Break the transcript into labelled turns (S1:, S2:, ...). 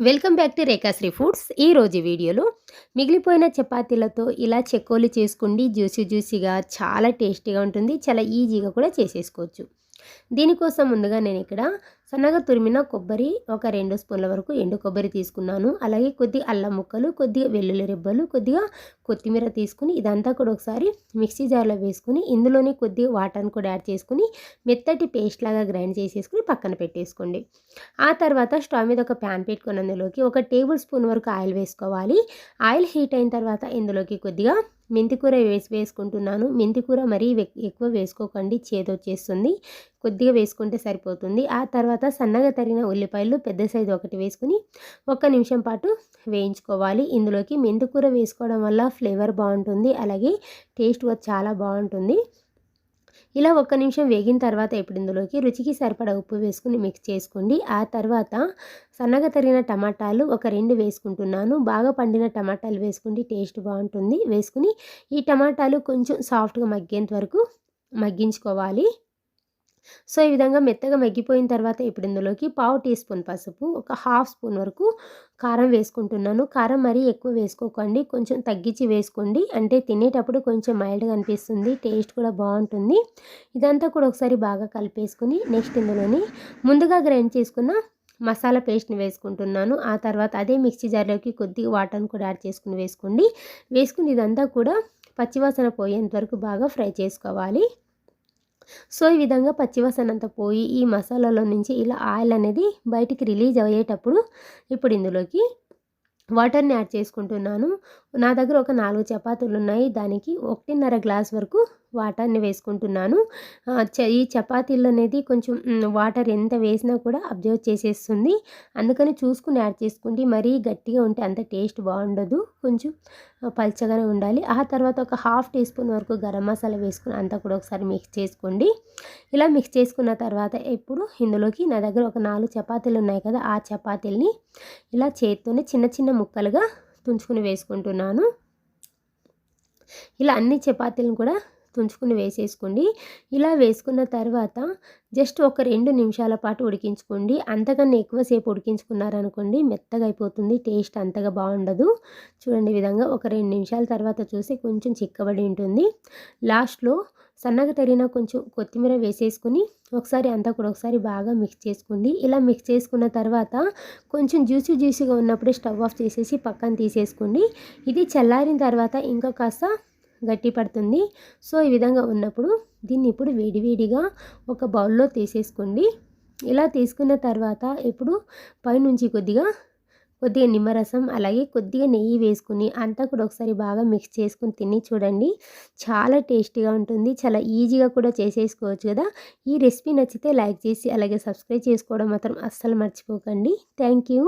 S1: Welcome back to Rekhashree foods. ఈరోజు వీడియోలో మిగిలిపోయిన చపాతీలతో ఇలా చెక్కోలు చేసుకోండి జ్యూసీ జ్యూసీగా చాలా టేస్టీగా ఉంటుంది. చాలా ఈజీగా కూడా చేసేసుకోవచ్చు. దీనికోసం ముందుగా నేను ఇక్కడ సన్నగా తురిమిన కొబ్బరి ఒక రెండు స్పూన్ల వరకు ఎండు కొబ్బరి తీసుకున్నాను. అలాగే కొద్దిగా అల్లం ముక్కలు కొద్దిగా వెల్లుల్లి రెబ్బలు కొద్దిగా కొత్తిమీర తీసుకుని ఇదంతా కూడా ఒకసారి మిక్సీ జార్లో వేసుకుని ఇందులోనే కొద్దిగా వాటర్ని కూడా యాడ్ చేసుకుని మెత్తటి పేస్ట్ లాగా గ్రైండ్ చేసేసుకుని పక్కన పెట్టేసుకోండి. ఆ తర్వాత స్టవ్ మీద ఒక ప్యాన్ పెట్టుకుని అందులోకి ఒక టేబుల్ స్పూన్ వరకు ఆయిల్ వేసుకోవాలి. ఆయిల్ హీట్ అయిన తర్వాత ఇందులోకి కొద్దిగా మెంతికూర వేసి వేసుకుంటున్నాను. మెంతికూర మరీ ఎక్కువ వేసుకోకండి. చేదొచ్చేస్తుంది. కొద్దిగా వేసుకుంటే సరిపోతుంది. ఆ తర్వాత సన్నగా తరిగిన ఉల్లిపాయలు పెద్ద సైజు ఒకటి వేసుకుని ఒక్క నిమిషం పాటు వేయించుకోవాలి. ఇందులోకి మెంతికూర వేసుకోవడం వల్ల ఫ్లేవర్ బాగుంటుంది. అలాగే టేస్ట్ చాలా బాగుంటుంది. ఇలా ఒక్క నిమిషం వేగిన తర్వాత ఇప్పుడు ఇందులోకి రుచికి సరిపడా ఉప్పు వేసుకుని మిక్స్ చేసుకోండి. ఆ తర్వాత సన్నగా తరిగిన టమాటాలు ఒక రెండు వేసుకుంటున్నాను. బాగా పండిన టమాటాలు వేసుకుంటే టేస్ట్ బాగుంటుంది. వేసుకుని ఈ టమాటాలు కొంచెం సాఫ్ట్గా మగ్గేంత వరకు మగ్గించుకోవాలి. సో ఈ విధంగా మెత్తగా మగ్గిపోయిన తర్వాత ఇప్పుడు ఇందులోకి పావు టీ స్పూన్ పసుపు ఒక హాఫ్ స్పూన్ వరకు కారం వేసుకుంటున్నాను. కారం మరీ ఎక్కువ వేసుకోకండి. కొంచెం తగ్గించి వేసుకోండి. అంటే తినేటప్పుడు కొంచెం మైల్డ్గా అనిపిస్తుంది. టేస్ట్ కూడా బాగుంటుంది. ఇదంతా కూడా ఒకసారి బాగా కలిపేసుకుని నెక్స్ట్ ఇందులోని ముందుగా గ్రైండ్ చేసుకున్న మసాలా పేస్ట్ని వేసుకుంటున్నాను. ఆ తర్వాత అదే మిక్సీ జార్లోకి కొద్దిగా వాటర్ని కూడా యాడ్ చేసుకుని వేసుకోండి. వేసుకుని ఇదంతా కూడా పచ్చివాసన పోయేంత వరకు బాగా ఫ్రై చేసుకోవాలి. సో ఈ విధంగా పచ్చివాసనంతా పోయి ఈ మసాలాలో నుంచి ఇలా ఆయిల్ అనేది బయటికి రిలీజ్ అయ్యేటప్పుడు ఇప్పుడు ఇందులోకి వాటర్ని యాడ్ చేసుకుంటున్నాను. నా దగ్గర ఒక నాలుగు చపాతీలు ఉన్నాయి దానికి ఒకటిన్నర గ్లాస్ వరకు వాటర్ని వేసుకుంటున్నాను. ఈ చపాతీలు అనేది కొంచెం వాటర్ ఎంత వేసినా కూడా అబ్జర్వ్ చేసేస్తుంది. అందుకని చూసుకుని యాడ్ చేసుకోండి. మరీ గట్టిగా ఉంటే అంత టేస్ట్ బాగుండదు. కొంచెం పల్చగానే ఉండాలి. ఆ తర్వాత ఒక హాఫ్ టీ స్పూన్ వరకు గరం మసాలా వేసుకుని అంతా కూడా ఒకసారి మిక్స్ చేసుకోండి. ఇలా మిక్స్ చేసుకున్న తర్వాత ఇప్పుడు ఇందులోకి నా దగ్గర ఒక నాలుగు చపాతీలు ఉన్నాయి కదా ఆ చపాతీలని ఇలా చేత్తోనే చిన్న చిన్న ముక్కలుగా తుంచుకుని వేసుకుంటున్నాను. ఇలా అన్ని చపాతీలను కూడా తుంచుకుని వేసేసుకోండి. ఇలా వేసుకున్న తర్వాత జస్ట్ ఒక రెండు నిమిషాల పాటు ఉడికించుకోండి. అంతకన్నా ఎక్కువసేపు ఉడికించుకున్నారనుకోండి మెత్తగా అయిపోతుంది టేస్ట్ అంతగా బాగుండదు. చూడండి విధంగా ఒక రెండు నిమిషాల తర్వాత చూసి కొంచెం చిక్కబడి ఉంటుంది. లాస్ట్లో సన్నగా తరిగిన కొంచెం కొత్తిమీర వేసేసుకుని ఒకసారి అంతా కూడా ఒకసారి బాగా మిక్స్ చేసుకోండి. ఇలా మిక్స్ చేసుకున్న తర్వాత కొంచెం జ్యూసీ జ్యూసీగా ఉన్నప్పుడే స్టవ్ ఆఫ్ చేసేసి పక్కన తీసేసుకోండి. ఇది చల్లారిన తర్వాత ఇంకా కాస్త గట్టి పడుతుంది. సో ఈ విధంగా ఉన్నప్పుడు దీన్ని ఇప్పుడు వేడివేడిగా ఒక బౌల్లో తీసేసుకోండి. ఇలా తీసుకున్న తర్వాత ఇప్పుడు పైనుంచి కొద్దిగా కొద్దిగా నిమ్మరసం అలాగే కొద్దిగా నెయ్యి వేసుకుని అంతా కూడా ఒకసారి బాగా మిక్స్ చేసుకుని తిని చూడండి. చాలా టేస్టీగా ఉంటుంది. చాలా ఈజీగా కూడా చేసేసుకోవచ్చు కదా. ఈ రెసిపీ నచ్చితే లైక్ చేసి అలాగే సబ్స్క్రైబ్ చేసుకోవడం మాత్రం అస్సలు మర్చిపోకండి. Thank you.